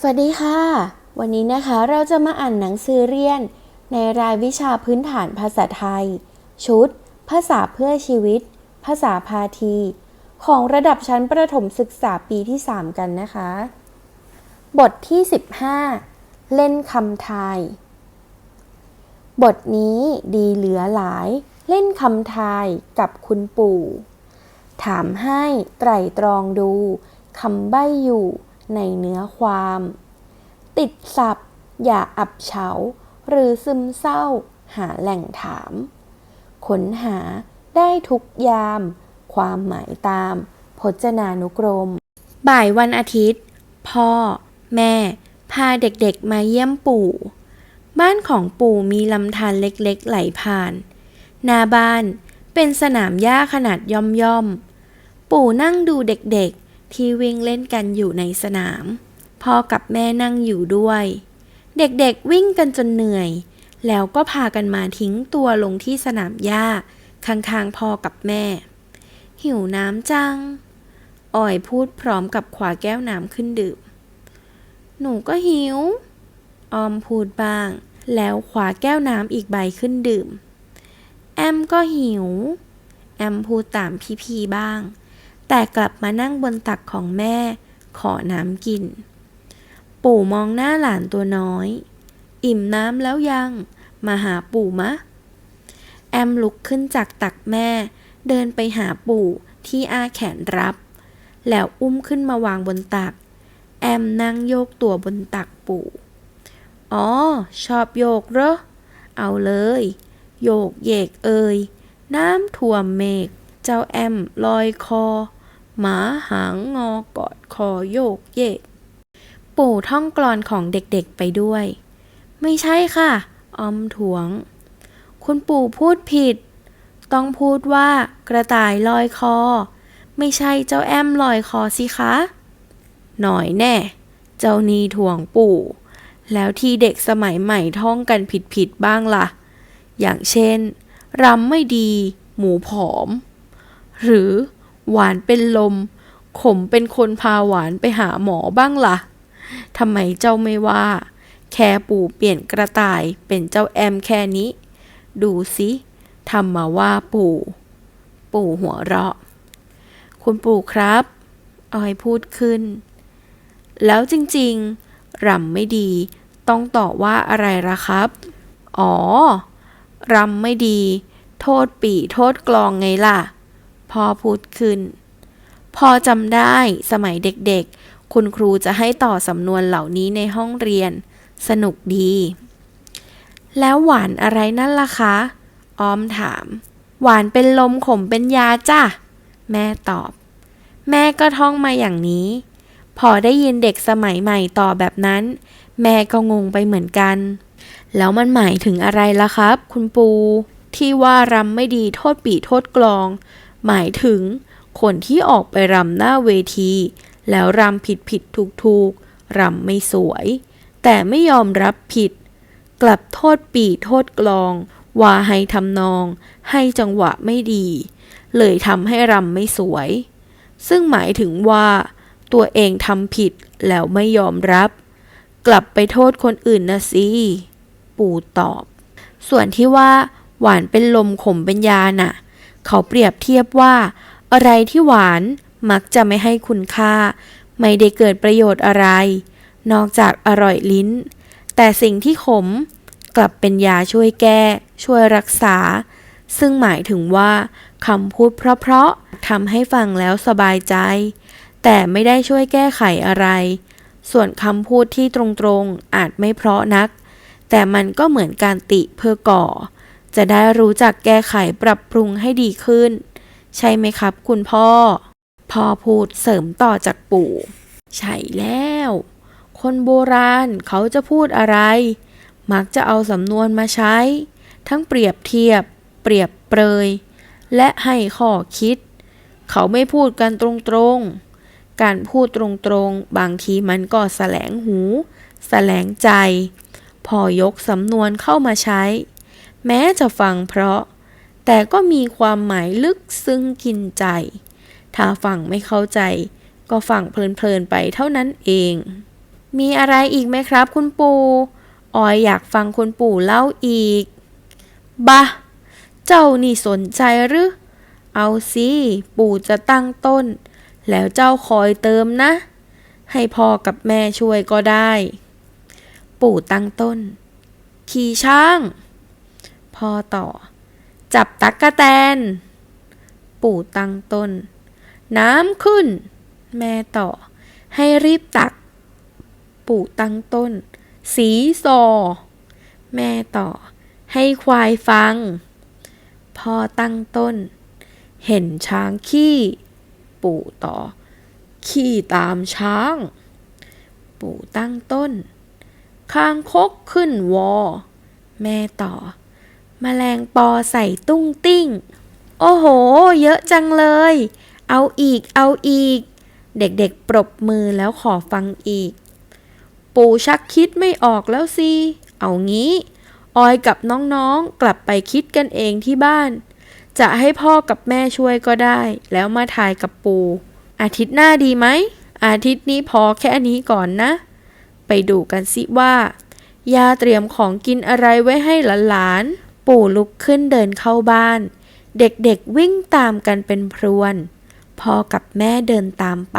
สวัสดีค่ะ วันนี้นะคะเราจะมาอ่านหนังสือเรียน ในรายวิชาพื้นฐานภาษาไทย ชุด ภาษาเพื่อชีวิต ภาษาพาที ของระดับชั้นประถมศึกษาปีที่ 3 กันนะคะ บทที่ 15 เล่นคำทายบทนี้ดีเหลือหลาย เล่นคำทายกับคุณปู่ ถามให้ไตร่ตรองดูคำใบ้อยู่ ในเนื้อความ ติดสับอย่าอับเฉา หรือซึมเศร้า หาแหล่งถามค้นหาได้ทุกยาม ความหมายตาม พจนานุกรม บ่ายวันอาทิตย์ พ่อ แม่ พาเด็กๆมาเยี่ยมปู่ บ้านของปู่มีลำธารเล็กๆ ไหลผ่าน หน้าบ้านเป็นสนามหญ้าขนาดย่อมๆ ปู่นั่งดูเด็กๆ ที่วิ่งเล่นกันอยู่ในสนาม พ่อกับแม่นั่งอยู่ด้วย เด็กๆวิ่งกันจนเหนื่อย แล้วก็พากันมาทิ้งตัวลงที่สนามหญ้าข้างๆพ่อกับแม่ หิวน้ำจังอ่อยพูดพร้อมกับขวาแก้วน้ำขึ้นดื่ม หนูก็หิว ออมพูดบ้าง แล้วขวาแก้วน้ำอีกใบขึ้นดื่ม แอมก็หิว แอมพูดตามพี่พีบ้าง แต่กลับมานั่งบนตักของแม่ ขอน้ำกิน ปู่มองหน้าหลานตัวน้อย อิ่มน้ำแล้วยัง มาหาปู่มะ แอมลุกขึ้นจากตักแม่ เดินไปหาปู่ที่อาแขนรับ แล้วอุ้มขึ้นมาวางบนตัก แอมนั่งโยกตัวบนตักปู่ อ๋อ ชอบโยกเหรอ เอาเลย โยกเยกเอ่ยน้ำท่วมเมฆเจ้าแอมลอยคอ หมาหางงอกอดคอโยกเยก ปู่ท่องกลอนของเด็กๆไปด้วย ไม่ใช่ค่ะ ออมถวง คุณปู่พูดผิด ต้องพูดว่ากระต่ายลอยคอ ไม่ใช่เจ้าแอมลอยคอสิคะ หน่อยแน่ เจ้านีถ่วงปู่ แล้วที่เด็กสมัยใหม่ท่องกันผิดๆบ้างล่ะ อย่างเช่นรำไม่ดี หมูผอม หรือ หวานเป็นลม ขมเป็นคนพาหวานไปหาหมอบ้างล่ะทำไมเจ้าไม่ว่า แค่ปู่เปลี่ยนกระต่ายเป็นเจ้าแอมแค่นี้ ดูสิทำมาว่าปู่ ปู่หัวเราะ คุณปู่ครับออยพูดขึ้น แล้วจริงๆรำไม่ดี ต้องต่อว่าอะไรล่ะครับ อ๋อรำไม่ดี โทษปีโทษกลองไงล่ะ พ่อพูดขึ้น พอจำได้สมัยเด็กๆ คุณครูจะให้ต่อสำนวนเหล่านี้ในห้องเรียน สนุกดี แล้วหวานอะไรนั่นล่ะคะ ออมถาม หวานเป็นลมขมเป็นยาจ้ะ แม่ตอบ แม่ก็ท่องมาอย่างนี้ พอได้ยินเด็กสมัยใหม่ต่อแบบนั้น แม่ก็งงไปเหมือนกัน แล้วมันหมายถึงอะไรล่ะครับ คุณปูที่ว่ารำไม่ดีโทษปีโทษกลอง หมายถึง คนที่ออกไปรำหน้าเวที แล้วรำผิดผิดถูกถูกรำไม่สวย แต่ไม่ยอมรับผิด กลับโทษปีโทษกลอง ว่าให้ทำนอง ให้จังหวะไม่ดี เลยทำให้รำไม่สวย ซึ่งหมายถึงว่า ตัวเองทำผิดแล้วไม่ยอมรับ กลับไปโทษคนอื่นนะสิ ปู่ตอบ ส่วนที่ว่าหวานเป็นลมขมเป็นยาน่ะ เขาเปรียบเทียบว่า อะไรที่หวานมักจะไม่ให้คุณค่า ไม่ได้เกิดประโยชน์อะไร นอกจากอร่อยลิ้น แต่สิ่งที่ขมกลับเป็นยาช่วยแก้ ช่วยรักษา ซึ่งหมายถึงว่าคำพูดเพราะๆทำให้ฟังแล้วสบายใจ แต่ไม่ได้ช่วยแก้ไขอะไร ส่วนคำพูดที่ตรงๆอาจไม่เพราะนัก แต่มันก็เหมือนการติเพื่อก่อ จะได้รู้จักแก้ไขปรับปรุงให้ดีขึ้น ใช่ไหมครับคุณพ่อ พ่อพูดเสริมต่อจากปู่ ใช่แล้ว คนโบราณเขาจะพูดอะไร มักจะเอาสำนวนมาใช้ ทั้งเปรียบเทียบ เปรียบเปรย และให้ข้อคิด เขาไม่พูดกันตรงๆ การพูดตรงๆ บางทีมันก็แสลงหู แสลงใจ พอยกสำนวนเข้ามาใช้ แม้จะฟังเพราะ แต่ก็มีความหมายลึกซึ้งกินใจ ถ้าฟังไม่เข้าใจ ก็ฟังเพลินๆไปเท่านั้นเอง มีอะไรอีกไหมครับคุณปู่ออยอยากฟังคุณปู่เล่าอีกบะเจ้านี่สนใจหรือ เอาสิ ปู่จะตั้งต้น แล้วเจ้าคอยเติมนะ ให้พ่อกับแม่ช่วยก็ได้ ปู่ตั้งต้น ขี่ช้าง พ่อต่อ จับตักกะแตน ปู่ตั้งต้น น้ำขึ้น แม่ต่อ ให้รีบตัก ปู่ตั้งต้น สีซอ แม่ต่อ ให้ควายฟัง พ่อตั้งต้น เห็นช้างขี้ ปู่ต่อ ขี้ตามช้าง ปู่ตั้งต้นคางคกขึ้นวอ แม่ต่อ แมลงปอใส่ตุ้งติ้ง โอ้โห เยอะจังเลย เอาอีกเอาอีก เด็กๆปรบมือแล้วขอฟังอีก ปู่ชักคิดไม่ออกแล้วสิ เอางี้ ออยกับน้องๆกลับไปคิดกันเองที่บ้าน จะให้พ่อกับแม่ช่วยก็ได้ แล้วมาถ่ายกับปู่อาทิตย์หน้าดีไหม อาทิตย์นี้พอแค่นี้ก่อนนะ ไปดูกันสิว่า ยาเตรียมของกินอะไรไว้ให้หลานๆ ปู่ลุกขึ้นเดินเข้าบ้าน เด็กๆวิ่งตามกันเป็นพรวน พ่อกับแม่เดินตามไป